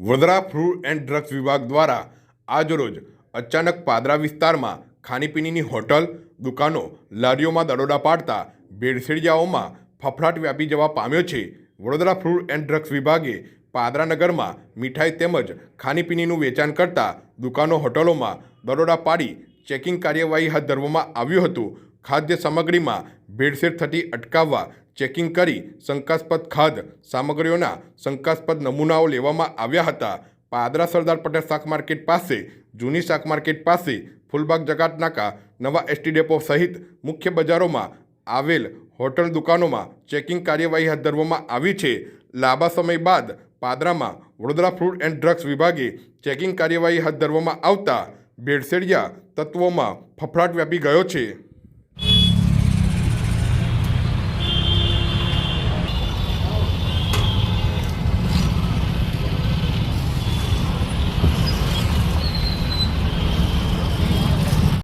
Vadodara fruit and drugs વિભાગ દ્વારા આજરોજ અચાનક પાદરા વિસ્તારમાં ખાણીપીણીની હોટલ, દુકાનો, લારીઓમાં દરોડા પાડતા ભેળસેળિયાઓમાં ફફડાટ વ્યાપી જવા પામ્યો છે. વડોદરા ફ્રૂટ એન્ડ ડ્રગ્સ વિભાગે પાદરા નગરમાં મીઠાઈ તેમજ ખાણીપીણીનું વેચાણ કરતા દુકાનો, હોટલોમાં દરોડા પાડી ચેકિંગ કાર્યવાહી હાથ ધરવામાં આવ્યું હતું. ખાદ્ય સામગ્રીમાં ભેળસેળ થતી અટકાવવા ચેકિંગ કરી શંકાસ્પદ ખાદ્ય સામગ્રીઓના શંકાસ્પદ નમૂનાઓ લેવામાં આવ્યા હતા. પાદરા સરદાર પટેલ શાક માર્કેટ પાસે, જૂની શાક માર્કેટ પાસે, ફૂલબાગ જકાતનાકા, નવા એસટી ડેપો સહિત મુખ્ય બજારોમાં આવેલ હોટલ દુકાનોમાં ચેકિંગ કાર્યવાહી હાથ ધરવામાં આવી છે. લાંબા સમય બાદ પાદરામાં વડોદરા ફ્રૂટ એન્ડ ડ્રગ્સ વિભાગે ચેકિંગ કાર્યવાહી હાથ ધરવામાં આવતા ભેળસેળિયા તત્વોમાં ફફડાટ વ્યાપી ગયો છે.